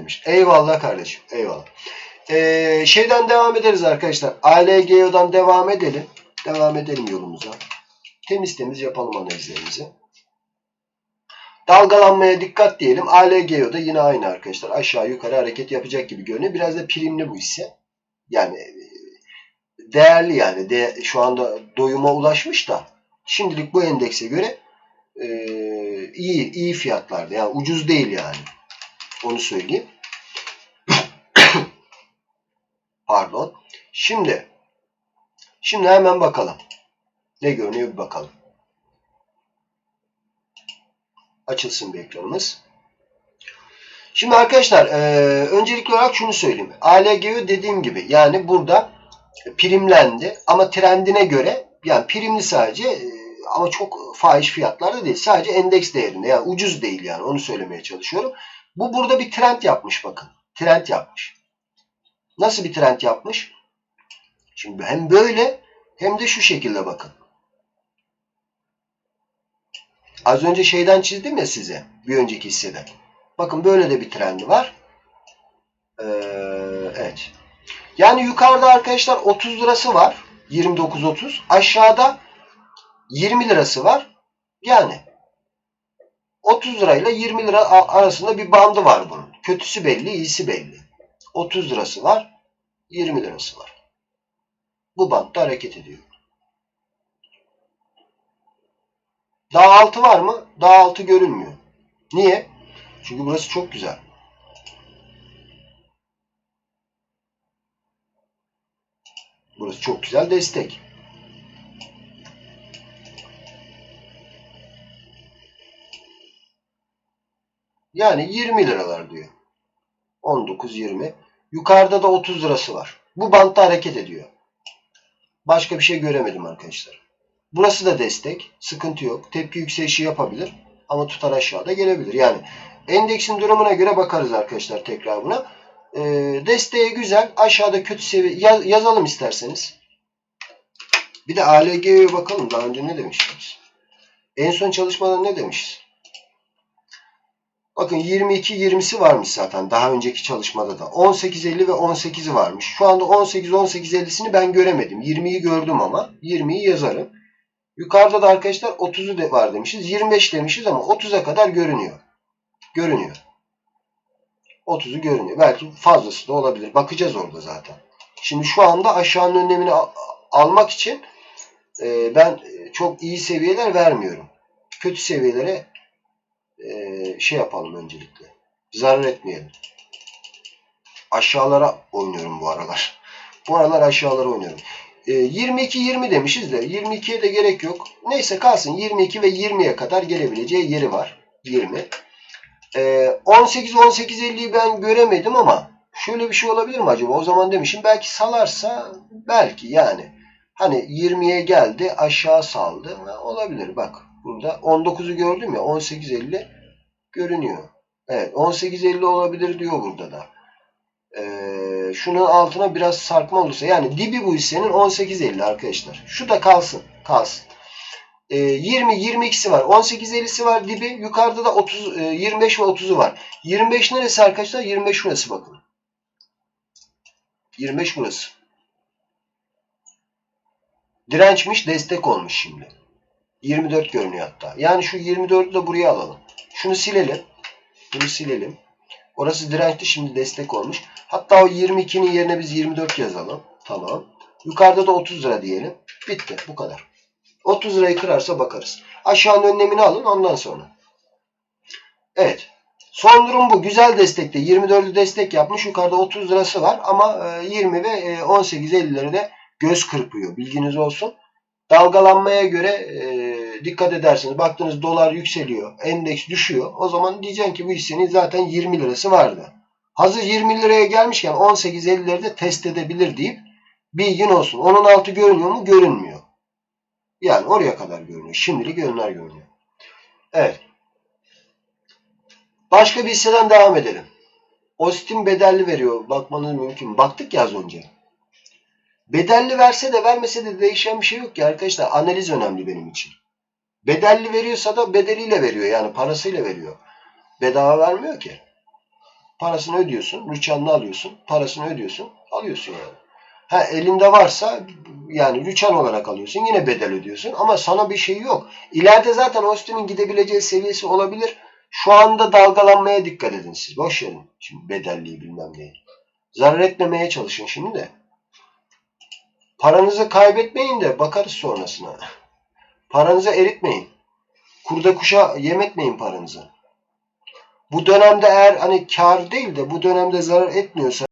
demiş. Eyvallah kardeşim. Eyvallah. Ee, şeyden devam ederiz arkadaşlar. ALGO'dan devam edelim. Devam edelim yolumuza. Temiz temiz yapalım analizlerimizi. Dalgalanmaya dikkat diyelim. ALGO da yine aynı arkadaşlar. Aşağı yukarı hareket yapacak gibi görünüyor. Biraz da primli bu hisse. Yani e, değerli yani. De, şu anda doyuma ulaşmış da şimdilik bu endekse göre e, iyi iyi fiyatlarda. Yani ucuz değil yani. Onu söyleyeyim. Pardon. Şimdi şimdi hemen bakalım. Ne görünüyor bir bakalım. Açılsın bir ekranımız. Şimdi arkadaşlar e, öncelikli olarak şunu söyleyeyim. ALGO dediğim gibi yani burada primlendi ama trendine göre yani primli sadece e, ama çok fahiş fiyatlarda değil. Sadece endeks değerinde yani ucuz değil yani onu söylemeye çalışıyorum. Bu burada bir trend yapmış bakın. Trend yapmış. Nasıl bir trend yapmış? Şimdi hem böyle hem de şu şekilde bakın. Az önce şeyden çizdim ya size. Bir önceki hisseden. Bakın böyle de bir trendi var. Ee, evet. Yani yukarıda arkadaşlar 30 lirası var. 29.30. Aşağıda 20 lirası var. Yani 30 lirayla 20 lira arasında bir bandı var bunun. Kötüsü belli, iyisi belli. 30 lirası var, 20 lirası var. Bu bantta hareket ediyor. Daha altı var mı? Daha altı görünmüyor. Niye? Çünkü burası çok güzel. Burası çok güzel destek. Yani 20 liralar diyor. 19-20. Yukarıda da 30 lirası var. Bu bantta hareket ediyor. Başka bir şey göremedim arkadaşlar. Burası da destek. Sıkıntı yok. Tepki yükselişi yapabilir. Ama tutar aşağıda gelebilir. Yani endeksin durumuna göre bakarız arkadaşlar tekrar buna. Ee, desteği güzel. Aşağıda kötü seviye yaz, yazalım isterseniz. Bir de ALG'ye bakalım. Daha önce ne demişiz? En son çalışmada ne demişiz? Bakın 22-20'si varmış zaten daha önceki çalışmada da. 18-50 ve 18'i varmış. Şu anda 18-18-50'sini ben göremedim. 20'yi gördüm ama. 20'yi yazarım. Yukarıda da arkadaşlar 30'u de var demişiz. 25 demişiz ama 30'a kadar görünüyor. Görünüyor. 30'u görünüyor. Belki fazlası da olabilir. Bakacağız orada zaten. Şimdi şu anda aşağının önlemini al almak için e, ben çok iyi seviyeler vermiyorum. Kötü seviyelere şey yapalım öncelikle. Zarar etmeyelim. Aşağılara oynuyorum bu aralar. Bu aralar aşağılara oynuyorum. 22-20 demişiz de 22'ye de gerek yok. Neyse kalsın 22 ve 20'ye kadar gelebileceği yeri var. 20. 18-18-50'yi ben göremedim ama şöyle bir şey olabilir mi acaba? O zaman demişim belki salarsa belki yani. Hani 20'ye geldi aşağı saldı. Olabilir bak. Burada 19'u gördüm ya 18.50 görünüyor. Evet 18.50 olabilir diyor burada da. Ee, şunun altına biraz sarkma olursa yani dibi bu hissenin 18.50 arkadaşlar. Şu da kalsın. Kalsın. Ee, 20 22'si var. 18.50'si var dibi. Yukarıda da 30 e, 25 ve 30'u var. 25 neresi arkadaşlar? 25 şurası bakın. 25 burası. Dirençmiş, destek olmuş şimdi. 24 görünüyor hatta. Yani şu 24'ü de buraya alalım. Şunu silelim. Bunu silelim. Orası dirençti şimdi destek olmuş. Hatta o 22'nin yerine biz 24 yazalım. Tamam. Yukarıda da 30 lira diyelim. Bitti. Bu kadar. 30 lirayı kırarsa bakarız. Aşağının önlemini alın ondan sonra. Evet. Son durum bu. Güzel destekte. 24'ü destek yapmış. Yukarıda 30 lirası var. Ama 20 ve 18.50'leri de göz kırpıyor. Bilginiz olsun. Dalgalanmaya göre e, dikkat ederseniz baktınız dolar yükseliyor, endeks düşüyor. O zaman diyeceksin ki bu hissenin zaten 20 lirası vardı. Hazır 20 liraya gelmişken 18.50'leri de test edebilir deyip bilgin olsun. Onun altı görünüyor mu? Görünmüyor. Yani oraya kadar görünüyor. Şimdilik yönler görünüyor. Evet. Başka bir hisseden devam edelim. Ostim bedelli veriyor. Bakmanız mümkün. Baktık ya az önce. Bedelli verse de vermese de değişen bir şey yok ki arkadaşlar. Analiz önemli benim için. Bedelli veriyorsa da bedeliyle veriyor. Yani parasıyla veriyor. Bedava vermiyor ki. Parasını ödüyorsun. Rüçhanını alıyorsun. Parasını ödüyorsun. Alıyorsun yani. Ha elinde varsa yani rüçhan olarak alıyorsun. Yine bedel ödüyorsun. Ama sana bir şey yok. İleride zaten Austin'in gidebileceği seviyesi olabilir. Şu anda dalgalanmaya dikkat edin siz. Boş verin. Şimdi bedelliği bilmem neyi. Zarar etmemeye çalışın şimdi de. Paranızı kaybetmeyin de bakarız sonrasına. Paranızı eritmeyin. Kurda kuşa yem etmeyin paranızı. Bu dönemde eğer hani kar değil de bu dönemde zarar etmiyorsa